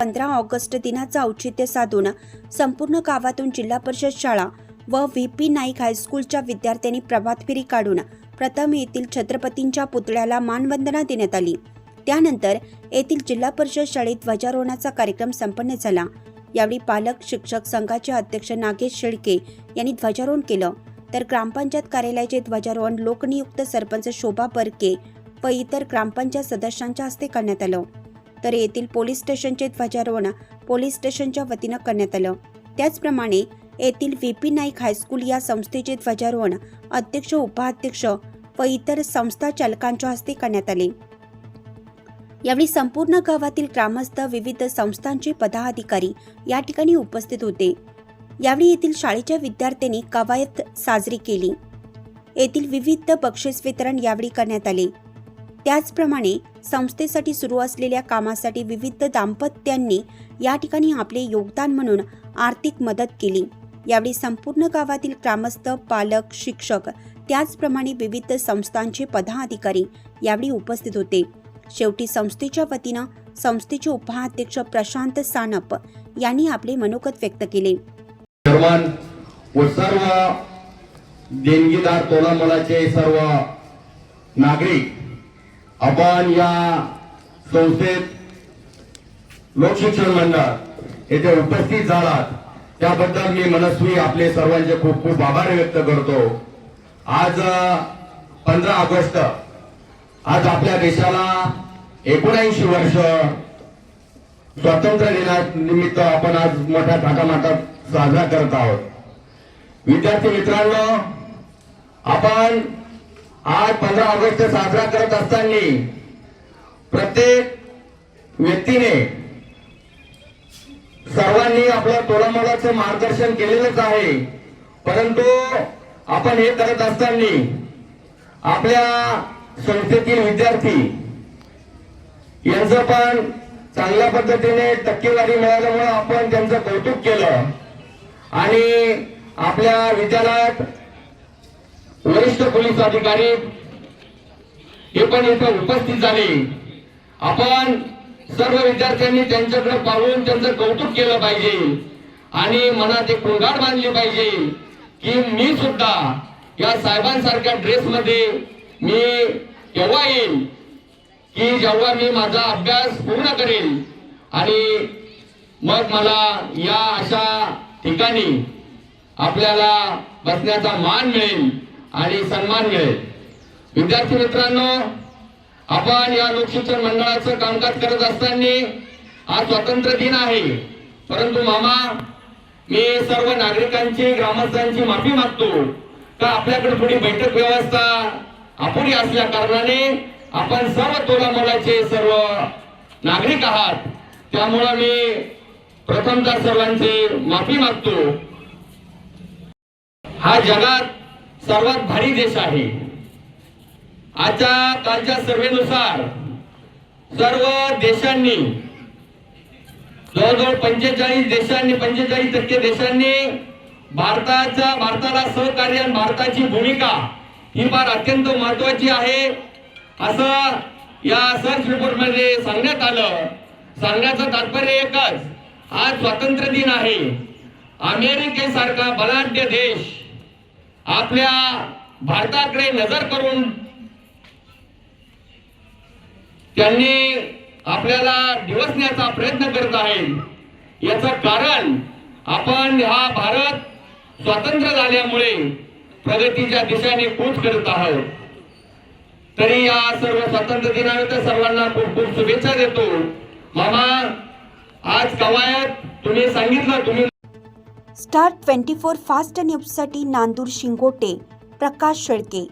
पंधरा ऑगस्ट दिनाचं औचित्य साधून संपूर्ण गावातून जिल्हा परिषद शाळा व व्ही पी नाईक हायस्कूलच्या विद्यार्थ्यांनी प्रभात फेरी काढून प्रथम येथील छत्रपतींच्या पुतळ्याला मानवंदना देण्यात आली. त्यानंतर येथील जिल्हा परिषद शाळेत ध्वजारोहणाचा कार्यक्रम संपन्न झाला. यावेळी पालक शिक्षक संघाचे अध्यक्ष नागेश शेळके यांनी ध्वजारोहण केलं. तर ग्रामपंचायत कार्यालयाचे ध्वजारोहण लोकनियुक्त सरपंच शोभा परके व इतर ग्रामपंचायत सदस्यांच्या हस्ते करण्यात आलं. तर येथील पोलीस स्टेशनचे ध्वजारोहण पोलीस स्टेशनच्या वतीनं करण्यात आलं. त्याचप्रमाणे येथील व्ही पी नाईक हायस्कूल या संस्थेचे ध्वजारोहण अध्यक्ष उपाध्यक्ष व इतर संस्था चालकांच्या हस्ते करण्यात आले. यावेळी संपूर्ण गावातील ग्रामस्थ विविध संस्थांचे पदाधिकारी या ठिकाणी उपस्थित होते. यावेळी येथील शाळेच्या विद्यार्थ्यांनी कवायत साजरी केली. येथील विविध बक्षीस वितरण यावेळी करण्यात आले. त्याचप्रमाणे संस्थेसाठी सुरू असलेल्या कामासाठी विविध दाम्पत्यांनी या ठिकाणी आपले योगदान म्हणून आर्थिक मदत केली. यावेळी संपूर्ण गावातील ग्रामस्थ पालक शिक्षक त्याचप्रमाणे विविध संस्थांचे पदाधिकारी यावेळी उपस्थित होते. शेवटी संस्थेच्या वतीनं संस्थेचे उपाध्यक्ष प्रशांत सानप यांनी आपले मनोगत व्यक्त केले. व सर्व देणगीदार तोलामोलाचे सर्व नागरिक आपण या संस्थेत लोकशिक्षण मंडळ येथे उपस्थित झालात. त्याबद्दल मी मनस्वी आपले सर्वांचे खूप खूप आभार व्यक्त करतो. आज पंधरा ऑगस्ट आज आपल्या देशाला एकोणऐंशी वर्ष स्वातंत्र्य दिनानिमित्त आपण आज मोठ्या थाटामाटात साजरा करत आहोत. विद्यार्थी मित्रांनो आपण आज पंधरा ऑगस्ट साजरा करत असताना प्रत्येक व्यक्तीने सर्वांनी आपल्या तोडामोडाचं मार्गदर्शन केलेलंच आहे. परंतु आपण हे करत असताना आपल्या संस्थेतील विद्यार्थी यांचं पण चांगल्या पद्धतीने टक्केवारी मिळाल्यामुळे आपण त्यांचं कौतुक केलं आणि आपल्या विद्यालयात वरिष्ठ पोलीस अधिकारी हे पण इथं उपस्थित झाले. आपण सर्व विद्यार्थ्यांनी त्यांच्याकडे पाहून त्यांचं कौतुक केलं पाहिजे. आणि मनात एक कुंगाड बांधली पाहिजे की मी सुद्धा या साहेबांसारख्या ड्रेसमध्ये मी केव्हा येईल की जेव्हा मी माझा अभ्यास पूर्ण करेल आणि मग मला या अशा ठिकाणी आपल्याला बसण्याचा मान मिळेल. आणि सन्मान मिळेल. विद्यार्थी मित्रांनो आपण या लोकशिक्षण मंडळाचं कामकाज करत असताना आज स्वातंत्र्य दिन आहे. परंतु मामा मी सर्व नागरिकांची ग्रामस्थांची माफी मागतो का आपल्याकडे थोडी बैठक व्यवस्था अपुरी असल्या कारणाने आपण सर्व तोला मोलाचे सर्व नागरिक आहात. त्यामुळं मी प्रथमतः सर्वांची माफी मागतो. हा जगात सर्वात भारी देश आहे. आजच्या कालच्या सर्वेनुसार सर्व देशांनी जवळजवळ पंचेचाळीस देशांनी पंचेचाळीस टक्के देशांनी भारताचा भारताला सहकार्य भारताची भूमिका ही फार अत्यंत महत्वाची आहे. असं या सर्च रिपोर्टमध्ये सांगण्यात आलं. सांगण्याचं तात्पर्य एकच आज स्वातंत्र्य दिन आहे. अमेरिकेसारखा बलाढ्य देश आपल्या भारताकडे नजर करून त्यांनी आपल्याला दिवसण्याचा प्रयत्न करत आहे. याचं कारण आपण हा भारत स्वतंत्र झाल्यामुळे प्रगतीच्या दिशेने कूच करत आहोत. तरी या सर्व स्वातंत्र्य दिनानिमित्त सर्वांना खूप खूप शुभेच्छा देतो. मामा आज कवायत तुम्ही सांगितलं तुम्ही स्टार ट्वेंटी फोर फास्ट न्यूजसाठी नांदूर शिंगोटे प्रकाश शेळके.